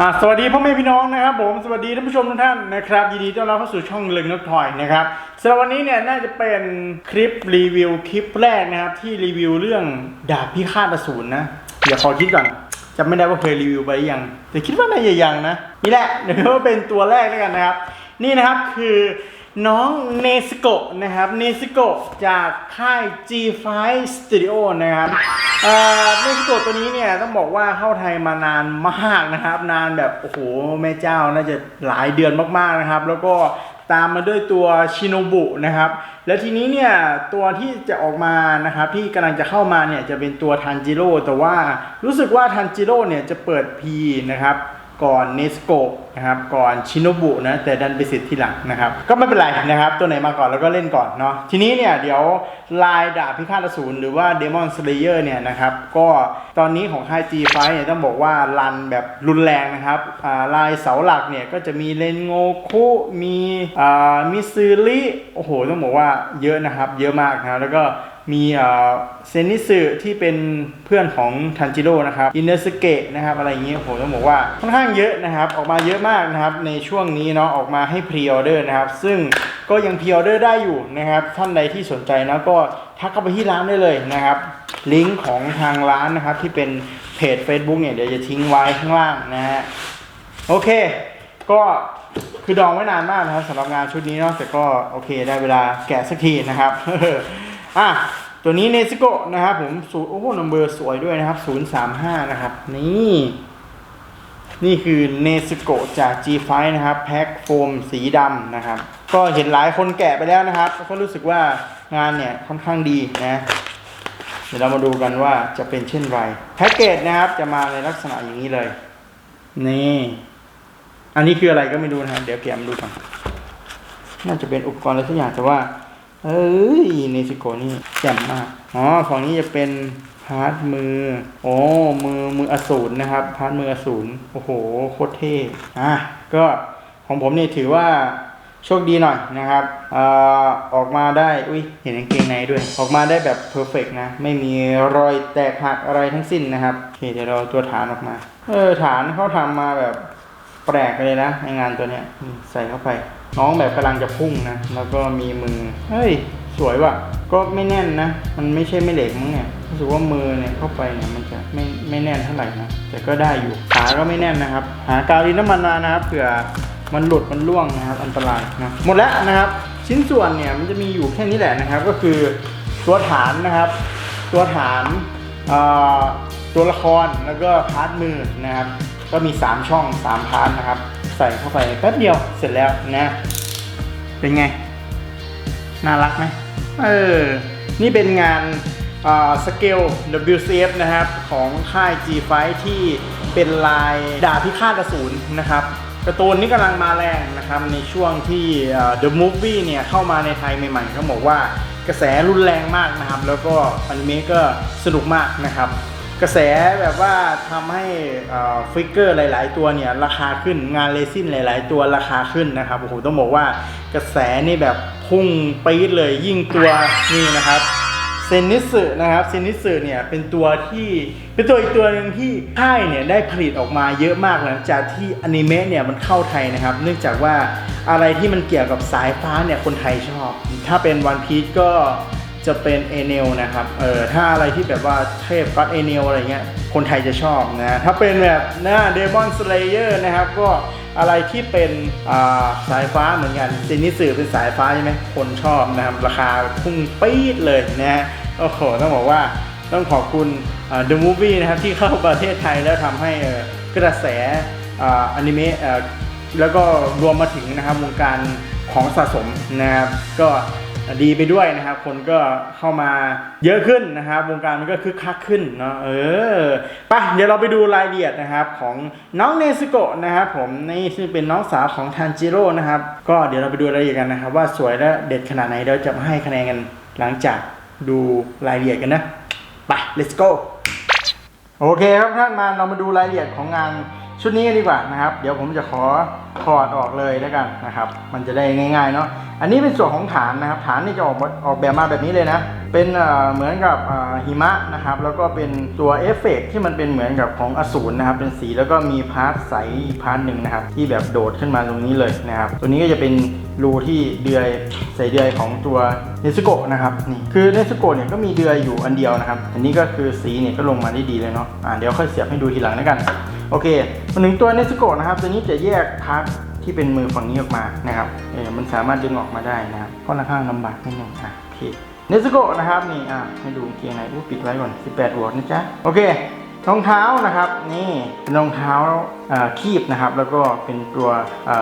อ่าสวัสดีพ่อแม่พี่น้องนะครับผมสวัสดีท่านผู้ชมทุกท่านนะครับยินดีต้อนรับเข้าสู่ช่องเลึงนกถอยนะครับสำหรับวันนี้เนี่ยน่าจะเป็นคลิปรีวิวคลิปแรกนะครับที่รีวิวเรื่องดาบพิฆาตอสูรนะเดี๋ยวขอคิดก่อนจำไม่ได้ว่าเคยรีวิวไปยัง แต่คิดว่าน่าจะยังนะนี่แหละเดี๋ยวว่าเป็นตัวแรกแล้วกันนะครับ นี่นะครับคือ น้องเนสโกะนะครับเนสโกะจากค่าย G5 Studio นะครับเนสโกะตัวนี้เนี่ยต้องบอกว่าเข้าไทยมานานมากนะครับ นานแบบโอ้โหแม่เจ้าน่าจะหลายเดือนมากๆนะครับ แล้วก็ตามมาด้วยตัวชิโนบุนะครับ แล้วทีนี้เนี่ยตัวที่จะออกมานะครับที่กำลังจะเข้ามาเนี่ยจะเป็นตัวทันจิโร่แต่ว่ารู้สึกว่าทันจิโร่เนี่ยจะเปิด P นะครับ ก่อนเนสโกนะครับก่อนชินโนบุนะแต่ดันไปเสร็จทีหลังนะครับ ก็ไม่เป็นไรนะครับ ตัวไหนมาก่อนแล้วก็เล่นก่อนเนาะทีนี้เนี่ยเดี๋ยวลายดาบพิฆาตอสูรหรือว่าเดมอนสเลเยอร์เนี่ยนะครับก็ตอนนี้ของค่าย G5 เนี่ยต้องบอกว่ารันแบบรุนแรงนะครับอ่าลายเสาหลักเนี่ยก็จะมีเลนโงคุมีอ่ามิซึริโอ้โหต้องบอกว่าเยอะนะครับ เยอะมากนะแล้วก็ มีเอ่อเซนิสึที่เป็นเพื่อนของทันจิโร่นะครับอินเนสเกะนะครับอะไรอย่างเงี้ยผมต้องบอกว่าค่อนข้างเยอะนะครับ ออกมาเยอะมากนะครับ ในช่วงนี้เนาะออกมาให้พรีออเดอร์นะครับ ซึ่งก็ยังพรีออเดอร์ได้อยู่นะครับ ท่านใดที่สนใจนะก็ทักเข้าไปที่ร้านได้เลยนะครับ ลิงก์ของทางร้านนะครับ ที่เป็นเพจ Facebook เนี่ยเดี๋ยวจะทิ้งไว้ข้างล่างนะฮะโอเค ก็คือดองไว้นานมากนะครับสำหรับงานชุดนี้เนาะแต่ก็โอเคได้เวลาแกะสักทีนะครับ อะตัวนี้เนซิโกนะครับผมศูนย์โอ้โหนัมเบอร์สวยด้วยนะครับ035นะครับ นี่นี่คือเนซิโกจาก G5 นะครับ แพ็คโฟมสีดำนะครับ ก็เห็นหลายคนแกะไปแล้วนะครับ ก็รู้สึกว่างานเนี่ยค่อนข้างดีนะ เดี๋ยวเรามาดูกันว่าจะเป็นเช่นไรแพ็กเกจนะครับจะมาในลักษณะอย่างนี้เลย นี่ อันนี้คืออะไรก็ไม่รู้นะครับ เดี๋ยวแกะมาดูก่อนน่าจะเป็นอุปกรณ์อะไรสักอย่างแต่ว่า เอ้ยเนซิโกนี่แจ่มมาก อ๋อฝั่งนี้จะเป็นพาร์ทมือ โอ้มือมืออสูรนะครับ พาร์ทมืออสูร โอ้โห โคตรเท่ อะ ก็ของผมเนี่ยถือว่าโชคดีหน่อยนะครับอออกมาได้ อุ้ย เห็นกางเกงในด้วย ออกมาได้แบบเพอร์เฟกนะ ไม่มีรอยแตกหักอะไรทั้งสิ้นนะครับโอเคเดี๋ยวเราเอาตัวฐานออกมา เออ ฐานเขาทำมาแบบ แปลกเลยนะในงานตัวเนี้ยใส่เข้าไป น้องแบบกำลังจะพุ่งนะ แล้วก็มีมือ เฮ้ย สวยว่ะ ก็ไม่แน่นนะ มันไม่ใช่ไม่เหล็กมั้งเนี่ยรู้สึกว่ามือเนี่ยเข้าไปเนี่ยมันจะไม่ไม่แน่นเท่าไหร่นะ แต่ก็ได้อยู่ ขาก็ไม่แน่นนะครับ หากาวดินน้ำมันมานะครับเผื่อมันหลุดมันร่วงนะครับ อันตรายนะ หมดแล้วนะครับ ชิ้นส่วนเนี่ยมันจะมีอยู่แค่นี้แหละนะครับ ก็คือตัวฐานนะครับ ตัวฐานตัวละครแล้วก็พาร์ทมือนะครับ ก็มี 3 ช่อง 3 พาร์ทนะครับ ใส่เข้าไปแป๊บเดียวเสร็จแล้วนะ เป็นไง น่ารักไหมเออ นี่เป็นงานสเกล WCF นะครับ ของค่าย G5 ที่เป็นลายดาพิฆาตอสูรนะครับการ์ตูนนี้กำลังมาแรงนะครับ ในช่วงที่ The Movie เนี่ย เข้ามาในไทยใหม่ๆเขาบอกว่ากระแสรุนแรงมากนะครับ แล้วก็อนิเมะก็สนุกมากนะครับ กระแสแบบว่าทำให้ฟิกเกอร์หลาย ๆ ตัวเนี่ยราคาขึ้นงานเลซินหลาย ๆ ตัวราคาขึ้นนะครับโอ้โหต้องบอกว่ากระแสนี่แบบพุ่งปี๊ดเลยยิ่งตัวนี่นะครับเซนิสึนะครับเซนิสึเนี่ยเป็นตัวที่เป็นตัวอีกตัวหนึ่งที่ค่ายเนี่ยได้ผลิตออกมาเยอะมากหลังจากที่อนิเมะเนี่ยมันเข้าไทยนะครับ เนื่องจากว่าอะไรที่มันเกี่ยวกับสายฟ้าเนี่ยคนไทยชอบ ถ้าเป็นวันพี e ก็ จะเป็นเอเนลนะครับเออถ้าอะไรที่แบบว่าเทพก็เอเนลอะไรเงี้ยคนไทยจะชอบนะถ้าเป็นแบบนะเดมอนสเลเยอร์นะครับก็อะไรที่เป็นาสายฟ้าเหมือนกันเซนิสึเป็นสายฟ้าใช่ไหมคนชอบนะครับราคาพุ่งปี๊ดเลยนะฮะโอ้โหต้องบอกว่าต้องขอบคุณ The Movie นะครับที่เข้าประเทศไทยแล้วทำให้กระแสออนิเมะแล้วก็รวมมาถึงนะครับวงการของสะสมนะครับก็ ดีไปด้วยนะครับ คนก็เข้ามาเยอะขึ้นนะครับ วงการมันก็คึกคักขึ้นเนาะเออไปเดี๋ยวเราไปดูรายละเอียดนะครับของน้องเนสโกะนะครับผมนี่ซึ่งเป็นน้องสาวของทันจิโร่นะครับ ก็เดี๋ยวเราไปดูรายละเอียดกันนะครับ ว่าสวยและเด็ดขนาดไหนเดี๋ยวจะมาให้คะแนนกันหลังจากดูรายละเอียดกันนะไป let's go โอเคครับท่านมาเรามาดูรายละเอียดของงานชุดนี้กันดีกว่านะครับ เดี๋ยวผมจะขอถอดออกเลยแล้วกันนะครับ มันจะได้ง่ายๆเนาะอันนี้เป็นส่วนของฐานนะครับ ฐานนี่จะออกออกแบบมาแบบนี้เลยนะ เป็นเหมือนกับหิมะนะครับ แล้วก็เป็นตัวเอฟเฟกต์ที่มันเป็นเหมือนกับของอสูรนะครับ เป็นสีแล้วก็มีพาร์ทใสพาร์ทหนึ่งนะครับ ที่แบบโดดขึ้นมาตรงนี้เลยนะครับ ตัวนี้ก็จะเป็นรูที่เดือยใส่เดือยของตัวเนสโกะนะครับนี่คือเนสโกะเนี่ยก็มีเดือยอยู่อันเดียวนะครับ อันนี้ก็คือสีเนี่ยก็ลงมาได้ดีเลยเนาะอ่าเดี๋ยวค่อยเสียบให้ดูทีหลังแล้วกัน โอเคมาถึงตัวเนสโกะนะครับ ตัวนี้จะแยกพาร์ท ที่เป็นมือฝั่งนี้ออกมานะครับเออมันสามารถดึงออกมาได้นะครับค่อนข้างลำบากนิดนึงอะโอเคเนสโกะนะครับนี่อะให้ดูเกางเกงในอู้ปิดไว้ก่อน 18หัวนะจ๊ะโอเครองเท้านะครับนี่เป็นรองเท้าคีบนะครับแล้วก็เป็นตัว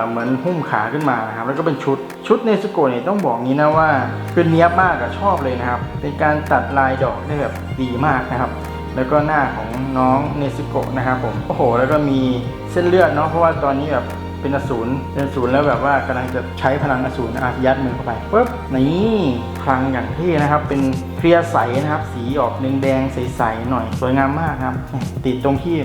เหมือนหุ้มขาขึ้นมานะครับแล้วก็เป็นชุดชุดเนสโกะเนี่ยต้องบอกงี้นะว่าคือเนี้ยบมากอะชอบเลยนะครับเป็นการตัดลายดอกได้แบบดีมากนะครับ แล้วก็หน้าของน้องเนสโกะนะครับผมโอ้โห แล้วก็มีเส้นเลือดเนาะเพราะว่าตอนนี้แบบ เป็นอสูรเป็นอสูรแล้วแบบว่ากำลังจะใช้พลังอสูรอายัดมือเข้าไปปุ๊บนี่พลังอย่างเท่นะครับ เป็นเคลียร์ใสนะครับ สีออกแดงๆใสๆหน่อยสวยงามมากครับ ติดตรงที่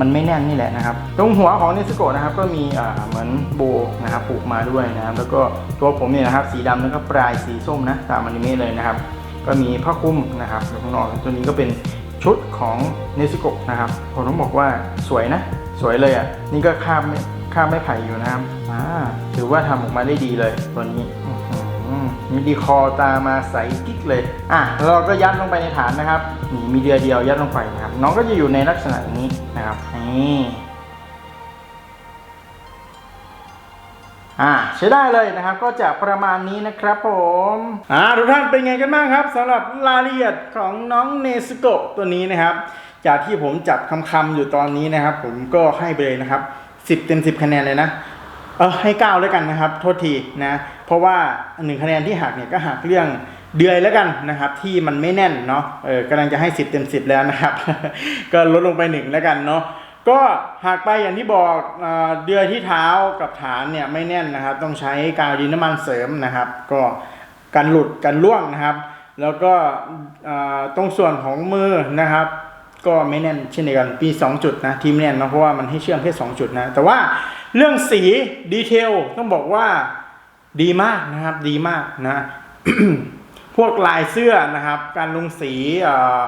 มันไม่แน่นนี่แหละนะครับ ตรงหัวของเนสโกะนะครับก็มีเหมือนโบนะครับผูกมาด้วยนะครับ แล้วก็ตัวผมเนี่ยนะครับ สีดำแล้วก็ปลายสีส้มนะตามอนิเมะเลยนะครับ ก็มีผ้าคลุมนะครับข้างนอกตัวนี้ก็เป็นชุดของเนสโกะนะครับผมต้องบอกว่าสวยนะ สวยเลยอะนี่ก็คาบ ไม่คาบไม่ไผ่อยู่นะครับอ่าถือว่าทำออกมาได้ดีเลยตัวนี้มีดีคอตามาใสกิ๊กเลย อะเราก็ยัดลงไปในฐานนะครับนี่มีเดียเดียวยัดลงไปนะครับ น้องก็จะอยู่ในลักษณะนี้นะครับ นี่อ่าใช้ได้เลยนะครับก็จะประมาณนี้นะครับผมอ่าทุกท่านเป็นไงกันบ้างครับสำหรับรายละเอียดของน้องเนสโกตัวนี้นะครับ จากที่ผมจับคำคำๆอยู่ตอนนี้นะครับ ผมก็ให้ไปเลยนะครับ 10เต็ม10คะแนนเลยนะเออให้9แล้วกันนะครับ โทษทีนะเพราะว่าหนึ่งคะแนนที่หักเนี่ยก็หักเรื่องเดือยแล้วกันนะครับ ที่มันไม่แน่นเนาะเออกำลังจะให้10เต็ม10แล้วนะครับ ก็ลดลงไปหนึ่งแล้วกันเนาะก็หักไปอย่างที่บอกเออเดือยที่เท้ากับฐานเนี่ยไม่แน่นนะครับ ต้องใช้กาวดินน้ำมันเสริมนะครับ ก็กันหลุดกันล่วงนะครับ แล้วก็ตรงส่วนของมือนะครับ ก็ไม่แน่นเช่นเดียวกันปี 2 จุดนะทีมแน่นนะเพราะว่ามันให้เชื่อมแค่2จุดนะแต่ว่าเรื่องสีดีเทลต้องบอกว่าดีมากนะครับดีมากนะพวกลายเสื้อนะครับ การลงสีเอ่อ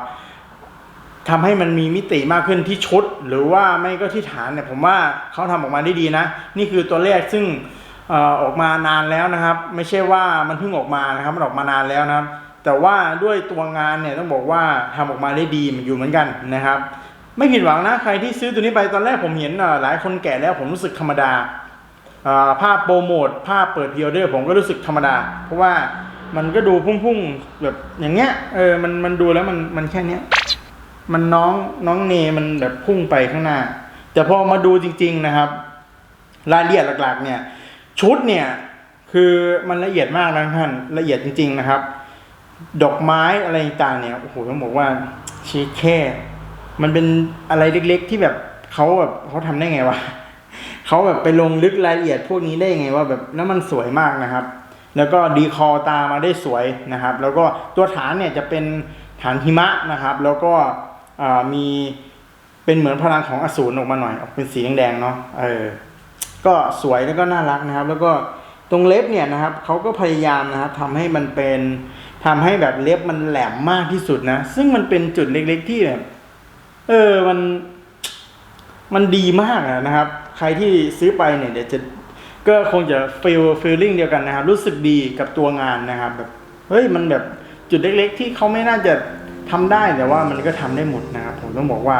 ทำให้มันมีมิติมากขึ้นที่ชุด หรือว่าไม่ก็ที่ฐานเนี่ยผมว่าเขาทำออกมาได้ดีนะ นี่คือตัวแรกซึ่งออออกมานานแล้วนะครับ ไม่ใช่ว่ามันเพิ่งออกมานะครับมันออกมานานแล้วนะครับ แต่ว่าด้วยตัวงานเนี่ยต้องบอกว่าทำออกมาได้ดีมันอยู่เหมือนกันนะครับ ไม่ผิดหวังนะใครที่ซื้อตัวนี้ไปตอนแรกผมเห็นเอ่อหลายคนแก่แล้วผมรู้สึกธรรมดาภาพโปรโมทภาพเปิดพ r ออเดอร์ผมก็รู้สึกธรรมดา เพราะว่ามันก็ดูพุ่งๆแบบอย่างเงี้ยเออมันมันดูแล้วมันมันแค่เนี้ยมันน้องน้องเนมันแบบพุ่งไปข้างหน้า แต่พอมาดูจริง ๆนะครับ รายละเอียดหลักๆ เนี่ย ชุดเนี่ยคือมันละเอียดมากนะท่านละเอียดจริง ๆ นะครับ ดอกไม้อะไรต่างเนี่ยโอ้โหต้องบอกว่าชีแค่ มันเป็นอะไรเล็กๆ ที่แบบเขาแบบเขาทำได้ไงวะเขาแบบไปลงลึกรายละเอียดพวกนี้ได้ไงว่าแบบแล้วมันสวยมากนะครับ แล้วก็ดีคอตามาได้สวยนะครับ แล้วก็ตัวฐานเนี่ยจะเป็นฐานหิมะนะครับ แล้วก็มีเป็นเหมือนพลังของอสูรออกมาหน่อยออกเป็นสีแดงๆเนาะเออก็สวยแล้วก็น่ารักนะครับ แล้วก็ตรงเล็บเนี่ยนะครับเขาก็พยายามนะครับทำให้มันเป็น ทำให้แบบเล็บมันแหลมมากที่สุดนะ ซึ่งมันเป็นจุดเล็ก ๆ ที่แบบ เออมัน มันดีมากนะครับ ใครที่ซื้อไปเนี่ยเดี๋ยวจะก็คงจะฟีลฟีลลิ่งเดียวกันนะครับ รู้สึกดีกับตัวงานนะครับ แบบเฮ้ยมันแบบจุดเล็ก ๆ ที่เขาไม่น่าจะทำได้แต่ว่ามันก็ทำได้หมดนะครับ ผมต้องบอกว่า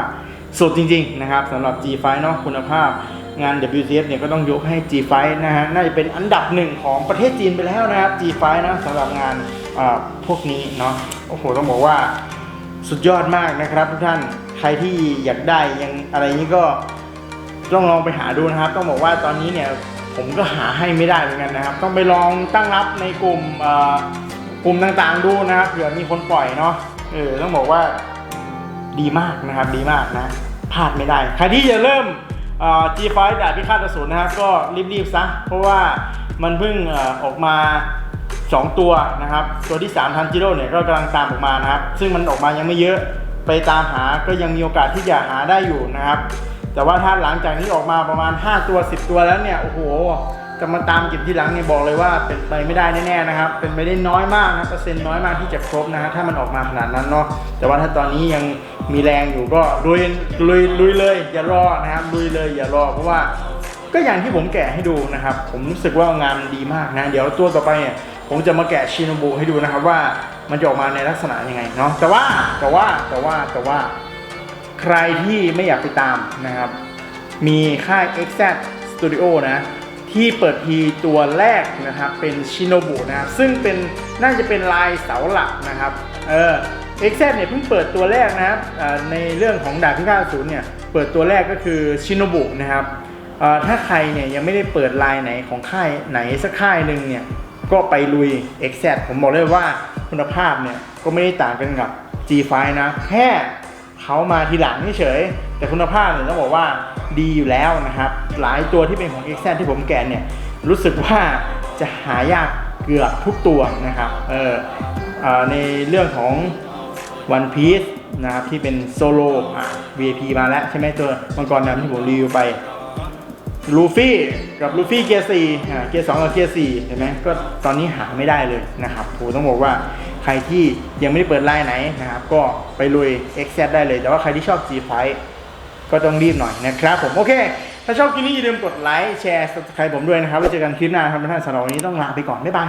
สุดจริง ๆ นะครับสำหรับ G5 เนาะคุณภาพงาน WCF เนี่ยก็ต้องยกให้ G5 นะฮะน่าจะเป็นอันดับหนึ่งของประเทศจีนไปแล้วนะครับ G5 นะสำหรับงาน พวกนี้เนาะโอ้โหต้องบอกว่าสุดยอดมากนะครับทุกท่านใครที่อยากได้ยังอะไรนี้ก็ต้องลองไปหาดูนะครับ ต้องบอกว่าตอนนี้เนี่ยผมก็หาให้ไม่ได้เหมือนกันนะครับ ต้องไปลองตั้งรับในกลุ่มกลุ่มต่างๆดูนะครับเผื่อมีคนปล่อยเนาะเออต้องบอกว่าดีมากนะครับดีมากนะพลาดไม่ได้ ใครที่จะเริ่มเอ่อ G5 ดาบพิฆาตอสูรนะครับก็รีบๆซะเพราะว่ามันเพิ่งออกมา 2 ตัวนะครับ ตัวที่3ทันจิโร่เนี่ยก็กำลังตามออกมานะครับ ซึ่งมันออกมายังไม่เยอะไปตามหาก็ยังมีโอกาสที่จะหาได้อยู่นะครับ แต่ว่าถ้าหลังจากนี้ออกมาประมาณ 5 ตัว 10 ตัวแล้วเนี่ยโอ้โหจะมาตามเก็บที่หลังเนี่ยบอกเลยว่าเป็นไปไม่ได้แน่ๆนะครับ เป็นไปได้น้อยมากนะเปอร์เซ็นต์น้อยมากที่จะครบนะฮะถ้ามันออกมาขนาดนั้นเนาะแต่ว่าถ้าตอนนี้ยังมีแรงอยู่ก็ลุยลุยลุยเลยอย่ารอนะครับลุยเลยอย่ารอเพราะว่าก็อย่างที่ผมแกะให้ดูนะครับ ผมรู้สึกว่างานมันดีมากนะ เดี๋ยวตัวต่อไปเนี่ย ผมจะมาแกะชินบุให้ดูนะครับว่ามันจะออกมาในลักษณะยังไงเนาะแต่ว่าแต่ว่าแต่ว่าแต่ว่าใครที่ไม่อยากไปตามนะครับ มีค่าย XZ Studio นะที่เปิดพีตัวแรกนะครับเป็นชินโนบุนะครับซึ่งเป็นน่าจะเป็นลายเสาหลักนะครับเออ XZ เนี่ยเพิ่งเปิดตัวแรกนะครับในเรื่องของดาบพิฆาตอสูรเนี่ยเปิดตัวแรกก็คือชินโนบุนะครับถ้าใครเนี่ยยังไม่ได้เปิดลายไหนของค่ายไหนสักค่ายหนึ่งเนี่ย ก็ไปลุย XZ ผมบอกเลยว่าคุณภาพเนี่ยก็ไม่ได้ต่างกันกับ G5 นะ แค่เขามาทีหลังเฉยแต่คุณภาพเนี่ยต้องบอกว่าดีอยู่แล้วนะครับ หลายตัวที่เป็นของ x อที่ผมแกะเนี่ยรู้สึกว่าจะหายากเกือบทุกตัวนะครับเออเอในเรื่องของ One Piece นะครับที่เป็นโซโลอะ VIP มาแล้วใช่ไหมตัวมังกรดำที่ผมรีวิวไป ลูฟี่กับลูฟี่เกียร์สี่เกียร์สองกับเกียร์สี่เห็นไหมก็ตอนนี้หาไม่ได้เลยนะครับผมต้องบอกว่าใครที่ยังไม่ได้เปิดไลน์ไหนนะครับ ก็ไปลุย x อได้เลย แต่ว่าใครที่ชอบ G5 ก็ต้องรีบหน่อยนะครับผมโอเค ถ้าชอบคลิปนี้อย่าลืมกดไลค์แชร์ subscribe ผมด้วยนะครับไว้เจอกันคลิปหน้าครับท่านสำหรับวันนี้ต้องลาไปก่อน บ๊ายบาย